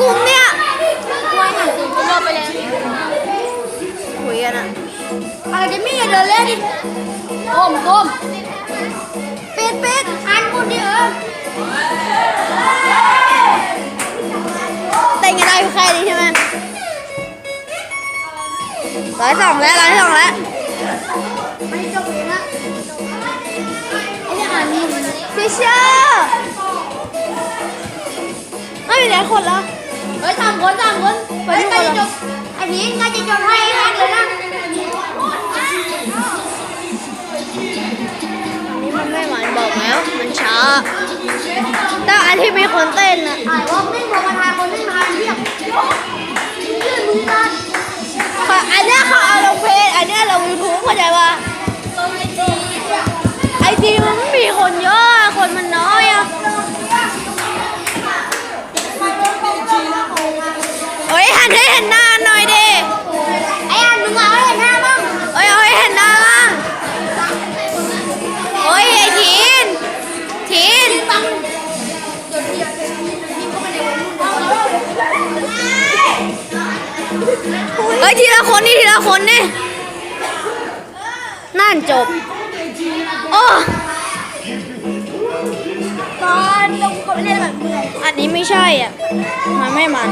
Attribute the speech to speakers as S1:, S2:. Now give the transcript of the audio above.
S1: กลุ่มเนี่ย
S2: กล้วยหันสูงรอบไปเลย
S1: คุยกันอะ
S2: อะไรจะมีอย่าเดินเล่นดิก้มก้ม
S1: ปิดปิด
S2: อันคนเดียว
S1: เต้นกันได้แค่นี้ใช่ไหมร้อยสองแล้วร้อยสองแล้ว
S2: ไม่จบเลยนะไอ้เนี่ยอ่านนี่มัน
S1: ฟิชเชอร์ ไม่มีหลายคนแล้ว
S2: เฮ้ยสามคนสามคนเฮ้ยใกล้จะจบไอ้พีใกล้จะจบให้ให้เลยนะ
S1: นี่มันไม่หวานบอกแล้ว มันช้าแต่อันที่มีคนเต้นอะ
S2: เห็
S1: นหน้าหน่อยดิ
S2: ไอ้อันมึงเอาให้เห็นหน้าบ้าง
S1: เฮ้ยเอาให้เห็นหน้าบ้างเฮ้ยไอทีนทีนเฮ้ยทีละคนนี่ทีละคนนี่นั่นจบโอ้
S2: อันนี้
S1: ไม่ใช่อะ มันไม่มัน